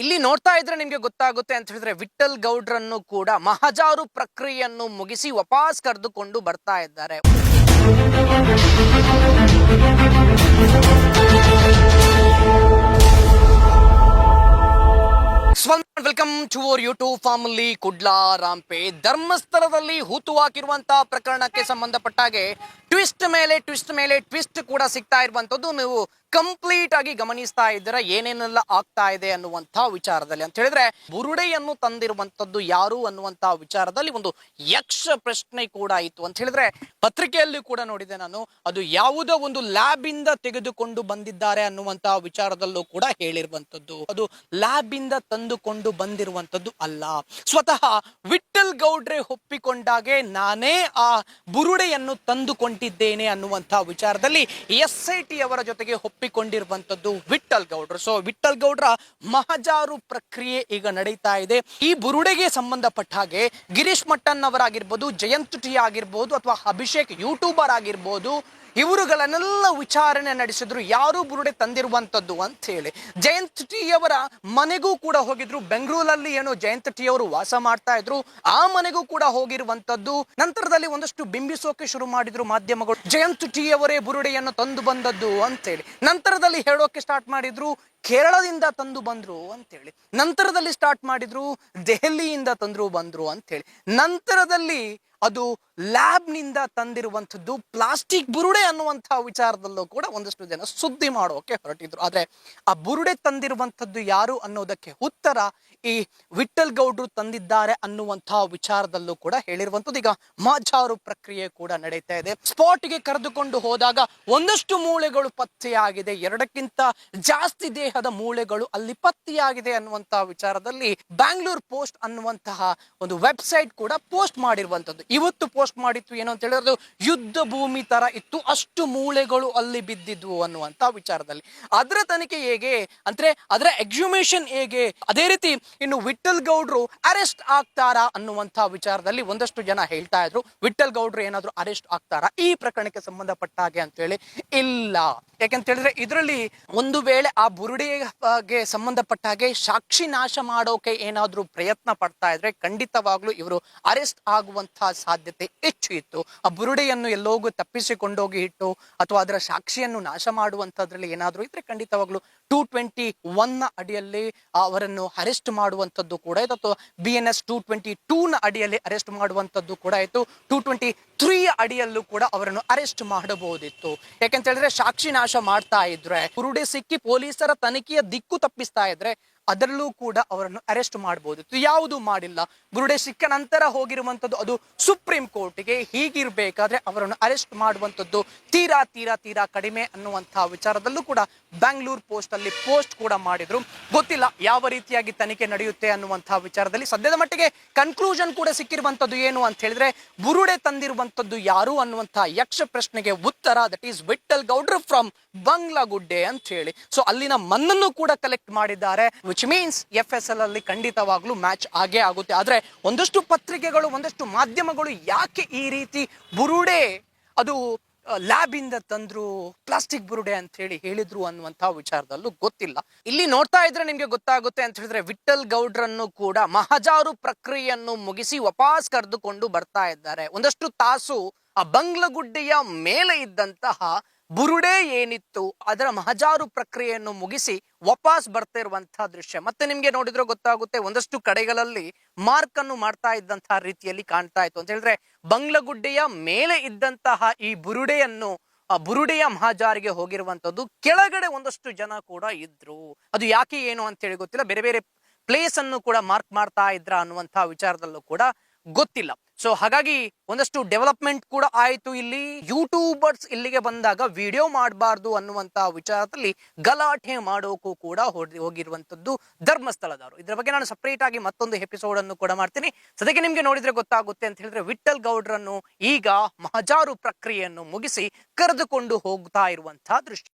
ಇಲ್ಲಿ ನೋಡ್ತಾ ಇದ್ರೆ ನಿಮ್ಗೆ ಗೊತ್ತಾಗುತ್ತೆ ಅಂತ ಹೇಳಿದ್ರೆ ವಿಠಲ್ ಗೌಡ್ರನ್ನು ಕೂಡ ಮಹಜಾರು ಪ್ರಕ್ರಿಯೆಯನ್ನು ಮುಗಿಸಿ ವಾಪಸ್ ಕರೆದುಕೊಂಡು ಬರ್ತಾ ಇದ್ದಾರೆ. Welcome to our YouTube family Kudla Rampe. ಧರ್ಮಸ್ಥಳದಲ್ಲಿ ಹೂತು ಹಾಕಿರುವಂತಹ ಪ್ರಕರಣಕ್ಕೆ ಸಂಬಂಧಪಟ್ಟ ಹಾಗೆ ಟ್ವಿಸ್ಟ್ ಮೇಲೆ ಟ್ವಿಸ್ಟ್ ಮೇಲೆ, ಟ್ವಿಸ್ಟ್ ಕೂಡ ಸಿಗ್ತಾ ಇರುವಂತದ್ದು ನೀವು ಕಂಪ್ಲೀಟ್ ಆಗಿ ಗಮನಿಸ್ತಾ ಇದ್ದೀರಾ, ಏನೇನೆಲ್ಲ ಆಗ್ತಾ ಇದೆ ಅನ್ನುವಂತಹ ವಿಚಾರದಲ್ಲಿ. ಅಂತ ಹೇಳಿದ್ರೆ, ಬುರುಡೆಯನ್ನು ತಂದಿರುವಂತದ್ದು ಯಾರು ಅನ್ನುವಂತಹ ವಿಚಾರದಲ್ಲಿ ಒಂದು ಯಕ್ಷ ಪ್ರಶ್ನೆ ಕೂಡ ಇತ್ತು. ಅಂತ ಹೇಳಿದ್ರೆ, ಪತ್ರಿಕೆಯಲ್ಲಿ ಕೂಡ ನೋಡಿದೆ ನಾನು, ಅದು ಯಾವುದೋ ಒಂದು ಲ್ಯಾಬ್ ಇಂದ ತೆಗೆದುಕೊಂಡು ಬಂದಿದ್ದಾರೆ ಅನ್ನುವಂತಹ ವಿಚಾರದಲ್ಲೂ ಕೂಡ ಹೇಳಿರುವಂತದ್ದು ಅದು ಲ್ಯಾಬ್ ಇಂದ ತಂದುಕೊಂಡು ಬಂದಿರುವಂತದ್ದು ಅಲ್ಲ. ಸ್ವತಃ ವಿಠಲ್ ಗೌಡ್ರೆ ಒಪ್ಪಿಕೊಂಡಾಗೆ ನಾನೇ ಆ ಬುರುಡೆಯನ್ನು ತಂದುಕೊಂಡಿದ್ದೇನೆ ಅನ್ನುವಂಥ ವಿಚಾರದಲ್ಲಿ ಎಸ್ ಐ ಟಿ ಅವರ ಜೊತೆಗೆ ಒಪ್ಪಿಕೊಂಡಿರುವಂಥದ್ದು ವಿಠಲ್ ಗೌಡ್ರು. ಸೊ ವಿಠಲ್ ಗೌಡ್ರ ಮಹಜಾರು ಪ್ರಕ್ರಿಯೆ ಈಗ ನಡೀತಾ ಇದೆ. ಈ ಬುರುಡೆಗೆ ಸಂಬಂಧಪಟ್ಟ ಹಾಗೆ ಗಿರೀಶ್ ಮಟ್ಟನ್ ಅವರಾಗಿರ್ಬೋದು ಜಯಂತ್ ಟಿ ಆಗಿರ್ಬೋದು ಅಥವಾ ಅಭಿಷೇಕ್ ಯೂಟ್ಯೂಬರ್ ಆಗಿರ್ಬೋದು ಇವರುಗಳನ್ನೆಲ್ಲ ವಿಚಾರಣೆ ನಡೆಸಿದ್ರು, ಯಾರು ಬುರುಡೆ ತಂದಿರುವಂತದ್ದು ಅಂತ ಹೇಳಿ. ಜಯಂತ್ ಟಿ ಅವರ ಮನೆಗೂ ಕೂಡ ಹೋಗಿದ್ರು. ಬೆಂಗಳೂರಲ್ಲಿ ಏನೋ ಜಯಂತ್ ಟಿ ಅವರು ವಾಸ ಮಾಡ್ತಾ ಇದ್ರು. ಆ ಮನೆಗೂ ಕೂಡ ಹೋಗಿರುವಂತದ್ದು ನಂತರದಲ್ಲಿ ಒಂದಷ್ಟು ಬಿಂಬಿಸೋಕೆ ಶುರು ಮಾಡಿದ್ರು ಮಾಧ್ಯಮಗಳು. ಜಯಂತ್ ಟಿ ಅವರೇ ಬುರುಡೆಯನ್ನು ತಂದು ಬಂದದ್ದು ಅಂತೇಳಿ ನಂತರದಲ್ಲಿ ಹೇಳೋಕೆ ಸ್ಟಾರ್ಟ್ ಮಾಡಿದ್ರು, ಕೇರಳದಿಂದ ತಂದು ಬಂದ್ರು ಅಂತೇಳಿ ನಂತರದಲ್ಲಿ ಸ್ಟಾರ್ಟ್ ಮಾಡಿದ್ರು, ದೆಹಲಿಯಿಂದ ತಂದ್ರು ಬಂದ್ರು ಅಂತೇಳಿ ನಂತರದಲ್ಲಿ ಅದು ಲ್ಯಾಬ್ನಿಂದ ತಂದಿರುವಂಥದ್ದು ಪ್ಲಾಸ್ಟಿಕ್ ಬುರುಡೆ ಅನ್ನುವಂಥ ವಿಚಾರದಲ್ಲೂ ಕೂಡ ಒಂದಷ್ಟು ಜನ ಸುದ್ದಿ ಮಾಡೋಕೆ ಹೊರಟಿದ್ರು. ಆದರೆ ಆ ಬುರುಡೆ ತಂದಿರುವಂಥದ್ದು ಯಾರು ಅನ್ನೋದಕ್ಕೆ ಉತ್ತರ ಈ ವಿಠಲ್ ಗೌಡ್ರು ತಂದಿದ್ದಾರೆ ಅನ್ನುವಂಥ ವಿಚಾರದಲ್ಲೂ ಕೂಡ ಹೇಳಿರುವಂಥದ್ದು. ಈಗ ಮಾಜಾರು ಪ್ರಕ್ರಿಯೆ ಕೂಡ ನಡೀತಾ ಇದೆ. ಸ್ಪಾಟ್ಗೆ ಕರೆದುಕೊಂಡು ಹೋದಾಗ ಒಂದಷ್ಟು ಮೂಳೆಗಳು ಪತ್ತೆಯಾಗಿದೆ. ಎರಡಕ್ಕಿಂತ ಜಾಸ್ತಿ ದೇಹದ ಮೂಳೆಗಳು ಅಲ್ಲಿ ಪತ್ತೆಯಾಗಿದೆ ಅನ್ನುವಂತಹ ವಿಚಾರದಲ್ಲಿ ಬ್ಯಾಂಗ್ಳೂರ್ ಪೋಸ್ಟ್ ಅನ್ನುವಂತಹ ಒಂದು ವೆಬ್ಸೈಟ್ ಕೂಡ ಪೋಸ್ಟ್ ಮಾಡಿರುವಂತದ್ದು ಇವತ್ತು ಪೋಸ್ಟ್ ಮಾಡಿತ್ತು ಏನು ಅಂತ ಹೇಳಿದ್ರೆ ಯುದ್ಧ ಭೂಮಿ ತರ ಇತ್ತು. ಅಷ್ಟು ಮೂಳೆಗಳು ಅಲ್ಲಿ ಬಿದ್ದಿದ್ವು ಅನ್ನುವಂತ ವಿಚಾರದಲ್ಲಿ. ಅದರ ತನಿಖೆ ಹೇಗೆ ಅಂದ್ರೆ ಅದರ ಎಕ್ಸುಮೇಷನ್ ಹೇಗೆ? ಅದೇ ರೀತಿ ಇನ್ನು ವಿಠಲ್ ಗೌಡ್ರು ಅರೆಸ್ಟ್ ಆಗ್ತಾರಾ ಅನ್ನುವಂತ ವಿಚಾರದಲ್ಲಿ ಒಂದಷ್ಟು ಜನ ಹೇಳ್ತಾ ಇದ್ರು. ವಿಠಲ್ ಗೌಡ್ರು ಏನಾದ್ರು ಅರೆಸ್ಟ್ ಆಗ್ತಾರಾ? ಈ ಪ್ರಕರಣಕ್ಕೆ ಸಂಬಂಧಪಟ್ಟ ಹಾಗೆ ಅಂತ ಹೇಳಿ ಇಲ್ಲ. ಯಾಕೆಂತ ಹೇಳಿದ್ರೆ ಇದರಲ್ಲಿ ಒಂದು ವೇಳೆ ಆ ಬುರುಡೆಗೆ ಸಂಬಂಧಪಟ್ಟ ಹಾಗೆ ಸಾಕ್ಷಿ ನಾಶ ಮಾಡೋಕೆ ಏನಾದ್ರೂ ಪ್ರಯತ್ನ ಪಡ್ತಾ ಇದ್ರೆ ಖಂಡಿತವಾಗ್ಲೂ ಇವರು ಅರೆಸ್ಟ್ ಆಗುವಂತಹ ಸಾಧ್ಯತೆ ಹೆಚ್ಚು ಇತ್ತು. ಆ ಬುರುಡೆಯನ್ನು ಎಲ್ಲೋಗೂ ತಪ್ಪಿಸಿಕೊಂಡೋಗಿ ಇಟ್ಟು ಅಥವಾ ಅದರ ಸಾಕ್ಷಿಯನ್ನು ನಾಶ ಮಾಡುವಂತದ್ರಲ್ಲಿ ಏನಾದರೂ ಇದ್ರೆ ಖಂಡಿತವಾಗ್ಲೂ ಟೂ ಟ್ವೆಂಟಿ ಒನ್ನ ಅಡಿಯಲ್ಲಿ ಅವರನ್ನು ಅರೆಸ್ಟ್ ಮಾಡುವಂತದ್ದು ಕೂಡ ಇತ್ತು. ಅಥವಾ B N S two twenty two ನ ಅಡಿಯಲ್ಲಿ ಅರೆಸ್ಟ್ ಮಾಡುವಂತದ್ದು ಕೂಡ ಇತ್ತು. ಟೂ ಟ್ವೆಂಟಿ ತ್ರೀ ಅಡಿಯಲ್ಲೂ ಕೂಡ ಅವರನ್ನು ಅರೆಸ್ಟ್ ಮಾಡಬಹುದಿತ್ತು. ಯಾಕೆಂತ ಹೇಳಿದ್ರೆ ಸಾಕ್ಷಿ ನಾಶ ಮಾಡ್ತಾ ಇದ್ರೆ, ಬುರುಡೆ ಸಿಕ್ಕಿ ಪೊಲೀಸರ ತನಿಖೆಯ ದಿಕ್ಕು ತಪ್ಪಿಸ್ತಾ ಇದ್ರೆ ಅದರಲ್ಲೂ ಕೂಡ ಅವರನ್ನು ಅರೆಸ್ಟ್ ಮಾಡಬಹುದು ಯಾವುದು ಮಾಡಿಲ್ಲ. ಬುರುಡೆ ಸಿಕ್ಕ ನಂತರ ಹೋಗಿರುವಂತದ್ದು ಅದು ಸುಪ್ರೀಂ ಕೋರ್ಟ್ಗೆ. ಹೀಗಿರ್ಬೇಕಾದ್ರೆ ಅವರನ್ನು ಅರೆಸ್ಟ್ ಮಾಡುವಂತದ್ದು ತೀರಾ ತೀರಾ ತೀರಾ ಕಡಿಮೆ ಅನ್ನುವಂತಹ ವಿಚಾರದಲ್ಲೂ ಕೂಡ ಬ್ಯಾಂಗ್ಳೂರ್ ಪೋಸ್ಟ್ ಅಲ್ಲಿ ಪೋಸ್ಟ್ ಕೂಡ ಮಾಡಿದ್ರು. ಗೊತ್ತಿಲ್ಲ ಯಾವ ರೀತಿಯಾಗಿ ತನಿಖೆ ನಡೆಯುತ್ತೆ ಅನ್ನುವಂತಹ ವಿಚಾರದಲ್ಲಿ ಸದ್ಯದ ಮಟ್ಟಿಗೆ ಕನ್ಕ್ಲೂಷನ್ ಕೂಡ ಸಿಕ್ಕಿರುವಂತದ್ದು ಏನು ಅಂತ ಹೇಳಿದ್ರೆ ಬುರುಡೆ ತಂದಿರುವಂತದ್ದು ಯಾರು ಅನ್ನುವಂತಹ ಯಕ್ಷ ಪ್ರಶ್ನೆಗೆ ಉತ್ತರ ದಟ್ ಈಸ್ ವಿಟ್ಟಲ್ ಗೌಡ್ರ ಫ್ರಮ್ ಬಂಗ್ಲಾಗುಡ್ಡೆ ಅಂತ ಹೇಳಿ. ಸೊ ಅಲ್ಲಿನ ಮಣ್ಣನ್ನು ಕೂಡ ಕಲೆಕ್ಟ್ ಮಾಡಿದ್ದಾರೆ which means F S L ಅಲ್ಲಿ ಖಂಡಿತವಾಗ್ಲೂ ಮ್ಯಾಚ್ ಆಗೇ ಆಗುತ್ತೆ. ಆದ್ರೆ ಒಂದಷ್ಟು ಪತ್ರಿಕೆಗಳು, ಒಂದಷ್ಟು ಮಾಧ್ಯಮಗಳು ಯಾಕೆ ಈ ರೀತಿ ಬುರುಡೆ, ಅದು ಲ್ಯಾಬ್ ಇಂದ ತಂದ್ರು, ಪ್ಲಾಸ್ಟಿಕ್ ಬುರುಡೆ ಅಂತ ಹೇಳಿ ಹೇಳಿದ್ರು ಅನ್ನುವಂತಹ ವಿಚಾರದಲ್ಲೂ ಗೊತ್ತಿಲ್ಲ. ಇಲ್ಲಿ ನೋಡ್ತಾ ಇದ್ರೆ ನಿಮ್ಗೆ ಗೊತ್ತಾಗುತ್ತೆ ಅಂತ ಹೇಳಿದ್ರೆ ವಿಠಲ್ ಗೌಡ್ರನ್ನು ಕೂಡ ಮಹಜಾರು ಪ್ರಕ್ರಿಯೆಯನ್ನು ಮುಗಿಸಿ ವಾಪಸ್ ಕರೆದುಕೊಂಡು ಬರ್ತಾ ಇದ್ದಾರೆ. ಒಂದಷ್ಟು ತಾಸು ಆ ಬಂಗ್ಲಗುಡ್ಡೆಯ ಮೇಲೆ ಇದ್ದಂತಹ ಬುರುಡೆ ಏನಿತ್ತು ಅದರ ಮಹಜಾರು ಪ್ರಕ್ರಿಯೆಯನ್ನು ಮುಗಿಸಿ ವಾಪಸ್ ಬರ್ತಾ ಇರುವಂತಹ ದೃಶ್ಯ. ಮತ್ತೆ ನಿಮ್ಗೆ ನೋಡಿದ್ರೆ ಗೊತ್ತಾಗುತ್ತೆ, ಒಂದಷ್ಟು ಕಡೆಗಳಲ್ಲಿ ಮಾರ್ಕ್ ಅನ್ನು ಮಾಡ್ತಾ ಇದ್ದಂತಹ ರೀತಿಯಲ್ಲಿ ಕಾಣ್ತಾ ಇತ್ತು. ಅಂತ ಹೇಳಿದ್ರೆ, ಬಂಗ್ಲಗುಡ್ಡೆಯ ಮೇಲೆ ಇದ್ದಂತಹ ಈ ಬುರುಡೆಯನ್ನು, ಆ ಬುರುಡೆಯ ಮಹಾಜಾರಿಗೆ ಹೋಗಿರುವಂತದ್ದು ಕೆಳಗಡೆ ಒಂದಷ್ಟು ಜನ ಕೂಡ ಇದ್ರು. ಅದು ಯಾಕೆ ಏನು ಅಂತ ಹೇಳಿ ಗೊತ್ತಿಲ್ಲ. ಬೇರೆ ಬೇರೆ ಪ್ಲೇಸ್ ಅನ್ನು ಕೂಡ ಮಾರ್ಕ್ ಮಾಡ್ತಾ ಇದ್ರ ಅನ್ನುವಂತಹ ವಿಚಾರದಲ್ಲೂ ಕೂಡ ಗೊತ್ತಿಲ್ಲ. ಸೊ ಹಾಗಾಗಿ ಒಂದಷ್ಟು ಡೆವಲಪ್ಮೆಂಟ್ ಕೂಡ ಆಯಿತು ಇಲ್ಲಿ. ಯೂಟ್ಯೂಬರ್ಸ್ ಇಲ್ಲಿಗೆ ಬಂದಾಗ ವಿಡಿಯೋ ಮಾಡಬಾರ್ದು ಅನ್ನುವಂತ ವಿಚಾರದಲ್ಲಿ ಗಲಾಟೆ ಮಾಡೋಕ್ಕೂ ಕೂಡ ಹೋಗಿ ಹೋಗಿರುವಂತದ್ದು ಧರ್ಮಸ್ಥಳದವರು. ಇದರ ಬಗ್ಗೆ ನಾನು ಸಪ್ರೇಟ್ ಆಗಿ ಮತ್ತೊಂದು ಎಪಿಸೋಡ್ ಅನ್ನು ಕೂಡ ಮಾಡ್ತೀನಿ. ಸದ್ಯಕ್ಕೆ ನಿಮ್ಗೆ ನೋಡಿದ್ರೆ ಗೊತ್ತಾಗುತ್ತೆ ಅಂತ ಹೇಳಿದ್ರೆ ವಿಠಲ್ ಗೌಡ್ರನ್ನು ಈಗ ಮಹಜಾರು ಪ್ರಕ್ರಿಯೆಯನ್ನು ಮುಗಿಸಿ ಕರೆದುಕೊಂಡು ಹೋಗ್ತಾ ಇರುವಂತಹ ದೃಶ್ಯ.